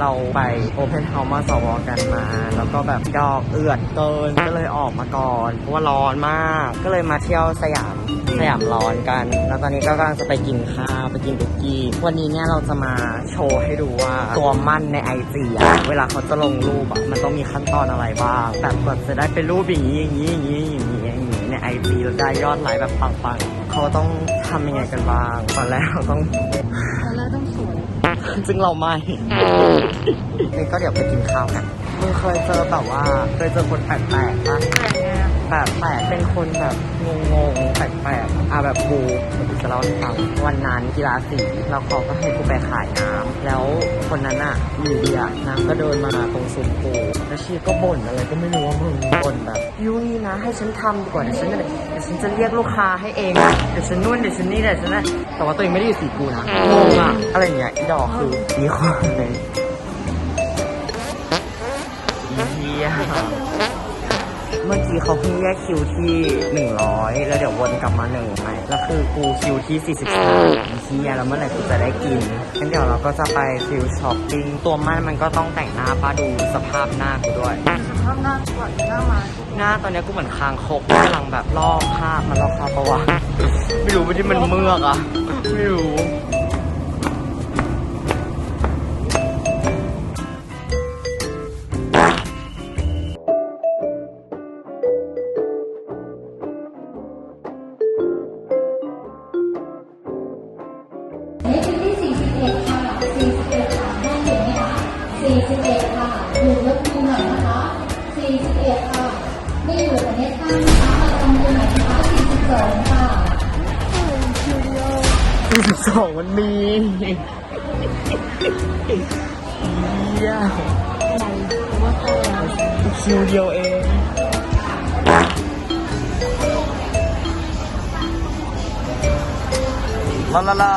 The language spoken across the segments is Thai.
เราไปโอเพนเฮาส์มาสวอกันมา แล้วก็แบบดอกเอือดเกินก็เลยออกมาก่อนเพราะว่าร้อนมาก ก็เลยมาเที่ยวสยามสยามร้อนกัน แล้วตอนนี้ก็กำลังจะไปกินข้าวไปกินบุกกี้ วันนี้เนี่ยเราจะมาโชว์ให้ดูว่าตัวมั่นในไอจีอะเวลาเขาจะลงรูปอะมันต้องมีขั้นตอนอะไรบ้างแบบกว่าจะได้เป็นรูปอย่างนี้อย่างนี้อย่างนี้อย่างนี้อย่างนี้ในไอจีแล้วได้ยอดไลค์แบบปังๆเขาต้องทำยังไงกันบ้างตอนแรกเราต้อง ซึ่งเราไม่นี่ก็เดี๋ยวไปกินข้าวกันมึงเคยเจอแบบว่าเคยเจอคนแปลกๆปะ แต่ไงแบบแปลกเป็นคนแบบงงๆแปลกๆอะแบบบูกูจะเล่าให้ฟังวันนั้นกีฬาสีแล้วเขาก็ให้กูไปขายน้ำแล้วคนนั้นอะอยู่ดีอะนางก็เดินมาตรงซุ้มปูแล้วชีก็บ่นอะไรก็ไม่รู้ว่ามึงบ่นแบบยูนี่นะ ให้ฉันทำดีกว่าเดี๋ยวฉันจะเดี๋ยวฉันจะเรียกลูกค้าให้เองเดี๋ยวฉันนู่นเดี๋ยวฉันนี่เดี๋ยวฉันนั่นแต่ว่าตัวเองไม่ได้อยู่สีกูนะงงอะอะไรอย่างเงี้ยอีดอกคือมีคนหนึ่ง เมื่อกี้เขาเพิ่งแยกคิวที่ 100 แล้วเดี๋ยววนกลับมาหนึ่งใหม่แล้วคือกูคิวที่43ที่แล้วเมื่อไหร่กูจะได้กินงั้นเดี๋ยวเราก็จะไปฟิลช้อปปิ้งตัวมันมันก็ต้องแต่งหน้าป้าดูสภาพหน้ากูด้วยสภาพหน้าก่อนหน้ามาหน้าตอนเนี้ยกูเหมือนคางคกกำลังแบบลอกภาพมันลอกภาพปะวะไม่รู้ว่าที่มันเมือกอะไม่รู้ 41 ค่ะอยู่ยกมือหน่อยนะคะ 41 ค่ะ ไม่อยู่ประเทศข้างนะคะมาทำมือหน่อยนะคะ42 ค่ะ42มันมีเยี่ยคิวเดียวเองลาลาลา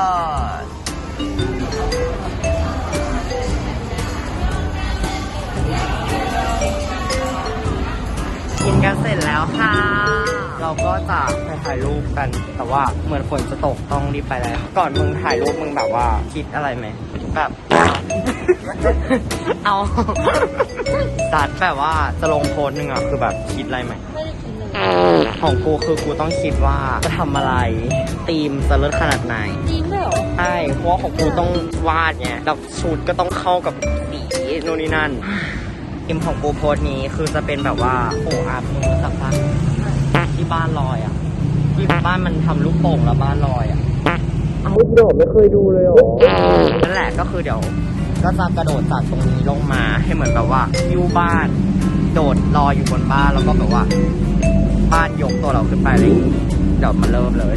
กินกันเสร็จแล้วค่ะ เราก็จะไปถ่ายรูปกัน แต่ว่าเหมือนฝนจะตกต้องรีบไปแล้ว ก่อนมึงถ่ายรูปมึงแบบว่าคิดอะไรไหม แบบ เอาสัดแบบว่าจะลงโพสต์หนึ่งอะคือแบบคิดอะไรไหมไม่ได้กินเลยของกูคือกูต้องคิดว่าจะทำอะไรธีมจะเลิศขนาดไหนจริงด้วยเหรอใช่เพราะว่าของกูต้องวาดไงแล้วชุดก็ต้องเข้ากับสีนู่นนี่นั่นธี มของกูโพสต์นี้คือจะเป็นแบบว่าโอ้อาบมึงรู้สักปะที่บ้านลอยอะ ที่บ้านมันทำลูกโป่งแล้วบ้านลอยอะเอาโดดไม่เคยดูเลยหรอ นั่นแหละก็คือเดี๋ยว ก็จะกระโดดจากตรงนี้ลงมาให้เหมือนแบบว่ายิวบ้าน โดดลอยอยู่บนบ้านแล้วก็แบบว่า บ้านยกตัวเราขึ้นไปอะไรอย่างงี้เดี๋ยวมาเริ่มเลย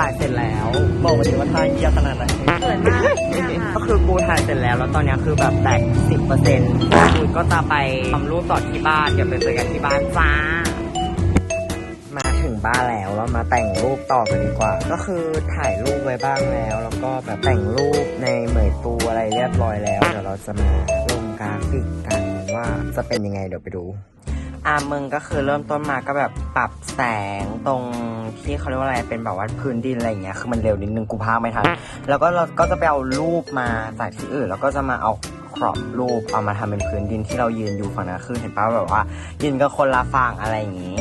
ถ่ายเสร็จแล้ว บอกมาดิว่าถ่ายเยี่ยขนาดไหนสวยมากเนี่ยค่ะก็คือกูถ่ายเสร็จแล้ว แล้วตอนเนี้ยคือแบบแตกสิบเปอร์เซ็นต์กูก็จะไปทำรูปต่อที่บ้าน เดี๋ยวไปเจอกันที่บ้านจ้ามาถึงบ้านแล้วเรามาแต่งรูปต่อกันดีกว่า ก็คือถ่ายรูปไว้บ้างแล้ว แล้วก็แบบแต่งรูปในเหมยตูอะไรเรียบร้อยแล้ว เดี๋ยวเราจะมาลงกราฟิกกันว่าจะเป็นยังไงเดี๋ยวไปดู อ่ามึงก็คือเริ่มต้นมาก็แบบปรับแสงตรงที่เขาเรียกว่าอะไรเป็นแบบว่าพื้นดินอะไรอย่างเงี้ยคือมันเร็วนิดนึงกูพากไม่ทันแล้วก็เราก็จะไปเอารูปมาจากที่อื่น แล้วก็จะมาเอาครอปรูปเอามาทำเป็นพื้นดินที่เรายืนอยู่ฝั่งนั้นคือเห็นป่ะแบบว่ายืนก็คนละฝั่งอะไรอย่างงี้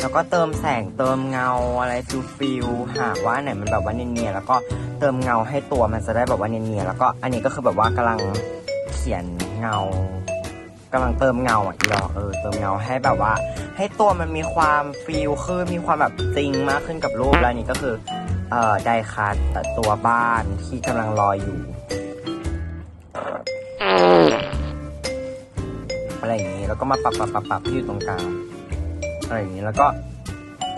แล้วก็เติมแสงเติมเงาอะไรฟิลฟิลหาว่าไหนมันแบบว่าเนียนๆแล้วก็เติมเงาให้ตัวมันจะได้แบบว่าเนียนๆแล้วก็อันนี้ก็คือแบบว่ากำลังเขียนเงา กำลังเติมเงาอะอีดอกเออเติมเงาให้แบบว่า ให้ตัวมันมีความฟีลขึ้นมีความแบบจริงมากขึ้นกับรูปแล้วนี่ก็คือเอ่อไดคัทแต่ตัวบ้านที่กำลังลอยอยู่ อะไรอย่างนี้แล้วก็มาปรับปรับปรับปรับที่อยู่ตรงกลางอะไรอย่างนี้แล้วก็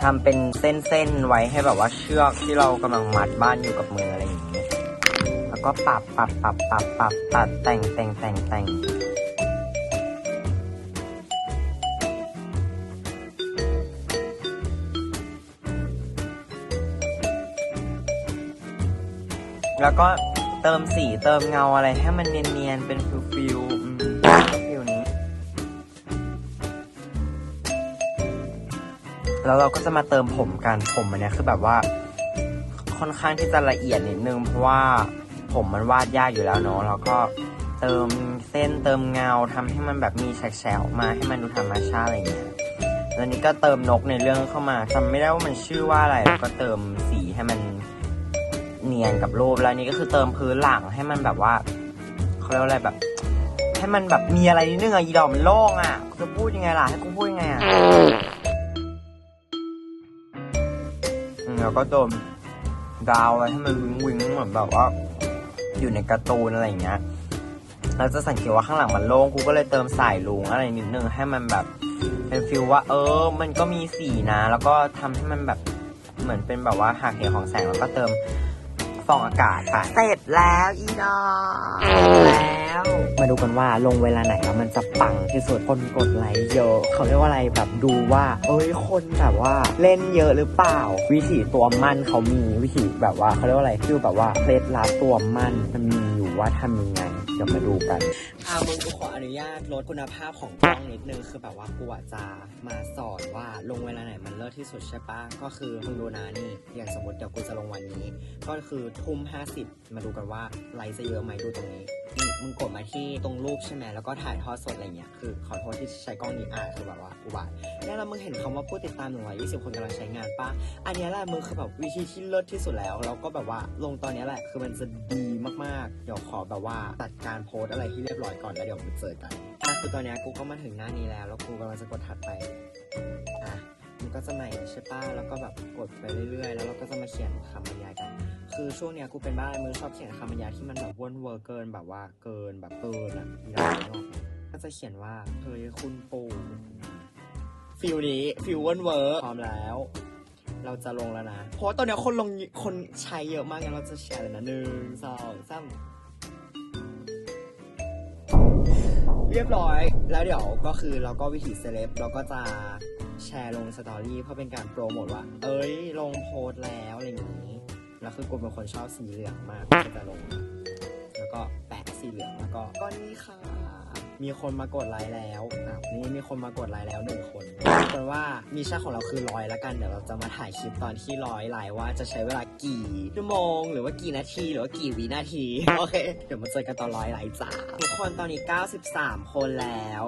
ทำเป็นเส้นๆไว้ให้แบบว่าเชือกที่เรากำลังมัดบ้านอยู่กับมืออะไรอย่างนี้ แล้วก็ปรับปรับปรับปรับปรับตัดแต่งแต่งแต่งแต่ง แล้วก็เติมสีเติมเงาอะไรให้มันเนียนๆ เป็นฟิลฟิลๆอืมฟิลนี้ แล้วเราก็จะมาเติมผมกัน ผมอันเนี้ยคือแบบว่า ค่อนข้างที่จะละเอียดนิดนึง เพราะว่าผมมันวาดยากอยู่แล้วเนาะ แล้วก็เติมเส้นเติมเงาทำให้มันแบบมีแฉกๆออกมาให้มันดูธรรมชาติอะไรเงี้ยแล้วนี้ก็เติมนกในเรื่องเข้ามาจำไม่ได้ว่ามันชื่อว่าอะไร แล้วก็เติมสีให้มัน เนียนกับรูปแล้วนี่ก็คือเติมพื้นหลังให้มันแบบว่าเขาเรียกว่าอะไรแบบ ให้มันแบบมีอะไรนิดนึงอะอีดอกมันโล่งอะกูจะพูดยังไงล่ะให้กูพูดยังไงอะแล้วก็เติมดาวอะไรให้มันวิงวิงเหมือนแบบว่า อยู่ในการ์ตูนอะไรอย่างเงี้ยเราจะสังเกตว่าข้างหลังมันโล่งกูก็เลยเติมสายลุงอะไรนิดนึงให้มันแบบเป็นฟิลว่า เออ มันก็มีสีนะ แล้วก็ทำให้มันแบบเหมือนเป็นแบบว่าหากเหของแสงแล้วก็เติม ฟองอากาศไปเสร็จแล้วอีดอแล้ว มาดูกันว่าลงเวลาไหนแล้วมันจะปังที่สุดคนกดไลค์เยอะเขาเรียกว่าอะไรแบบดูว่า เอ้ยคนแบบว่าเล่นเยอะหรือเปล่า วิธีตัวมั่นเขามีวิธีแบบว่าเขาเรียกว่าอะไรคือแบบว่าเคล็ดลับตัวมั่นมันมีอยู่ว่าทำยังไง เดี๋ยวมาดูกัน อามึงกูขออนุญาตลดคุณภาพของกล้องนิดนึง คือแบบว่ากูอะจะมาสอนว่าลงเวลาไหนมันเลิศที่สุดใช่ปะก็คือมึงดูนะนี่ อย่างสมมติเดี๋ยวกูจะลงวันนี้ ก็คือทุ่มห้าสิบมาดูกันว่าไลค์จะเยอะไหมดูตรงนี้ มึงกดมาที่ตรงรูปใช่ไหมแล้วก็ถ่ายทอดสดอะไรเงี้ยคือขอโทษที่ใช้กล้องนี้อะคือแบบว่าอุบาทแล้วเรามึงเห็นคำว่าผู้ติดตามหนึ่งร้อยยี่สิบคนกำลังใช้งานปะอันนี้แหละมึงคือแบบวิธีที่เลิศที่สุดแล้วแล้วก็แบบว่าลงตอนนี้แหละ คือมันจะดีมากๆ เดี๋ยวขอแบบว่าตัดการโพสอะไรที่เรียบร้อยก่อนแล้วเดี๋ยวมาเจอกันอะคือตอนนี้กูก็มาถึงหน้านี้แล้ว แล้วกูกำลังจะกดถัดไปอะมันก็จะใหม่ใช่ปะแล้วก็แบบกดไปเรื่อยๆ แล้วเราก็จะมาเขียนคำบรรยายกัน คือช่วงเนี้ยกูเป็นบ้าอะไรมือชอบเขียนคำบรรยายที่มันแบบวนเวอร์เกินแบบว่าเกินแบบเกินอะมีอะไรไม่ออกก็จะเขียนว่าเฮ้ยคุณปู่ฟิลนี้ฟิลวนเวอร์พร้อมแล้ว เราจะลงแล้วนะ เพราะตอนเนี้ยคนลงคนใช้เยอะมากงั้นเราจะแชร์เลยนะหนึ่งสองสามเรียบร้อย แล้วเดี๋ยวก็คือเราก็วิถีเซเลบเราก็จะแชร์ลงสตอรี่เพื่อเป็นการโปรโมทว่า เอ้ย ลงโพสแล้วอะไรอย่างนี้ แล้วคือกูเป็นคนชอบสีเหลืองมากก็จะลง แล้วก็แปะสีเหลืองแล้วก็ก็นี่ค่ะ มีคนมากดไลค์แล้วอ้าวนี่มีคนมากดไลค์แล้วหนึ่งคนคนว่ามีช่าของเราคือร้อยล้วกันเดี๋ยวเราจะมาถ่ายคลิปตอนที่ร้อยไลค์ว่าจะใช้เวลากี่ชั่วโมง หรือว่ากี่นาทีหรือว่ากี่วินาทีโอเคเดี๋ยวมาเจอกันตอนร้อยไลค์จ้าทุกคนตอนนี้ 93 คนแล้ว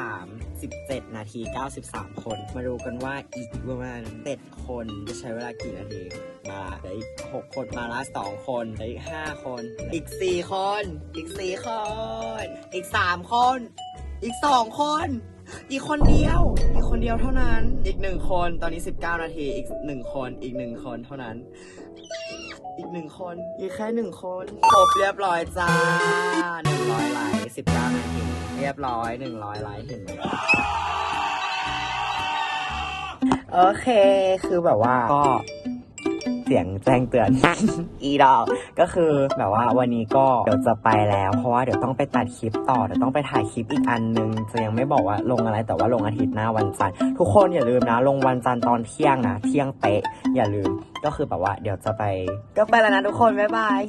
93 17 นาที 93 คน มาดูกันว่าอีกประมาณ7คนจะใช้เวลากี่นาทีมาเดี๋ยวอีกหกคนมาละสองคนเดี๋ยวอีกห้าคน อีกสี่คน อีกสี่คน อีกสามคน อีกสองคน อีกคนเดียว อีกคนเดียวเท่านั้น อีกหนึ่งคนตอนนี้สิบเก้านาที อีกหนึ่งคน อีกหนึ่งคนเท่านั้น อีกหนึ่งคน อีกแค่หนึ่งคนครบเรียบร้อยจ้าหนึ่งร้อยไลค์สิบเก้านาที เรียบร้อยหนึ่งร้อยไลค์เห็นไหมโอเค คือแบบว่าก็ เสียงแจ้งเตือน อีดอกก็คือแบบว่าวันนี้ก็เดี๋ยวจะไปแล้ว เพราะว่าเดี๋ยวต้องไปตัดคลิปต่อเดี๋ยวต้องไปถ่ายคลิปอีกอันนึงจะยังไม่บอกว่าลงอะไรแต่ว่าลงอาทิตย์หน้าวันจันทร์ทุกคนอย่าลืมนะ ลงวันจันทร์ตอนเที่ยงนะเที่ยงเป๊ะอย่าลืมก็คือแบบว่าเดี๋ยวจะไปก็ไปแล้วนะทุกคนบ๊ายบาย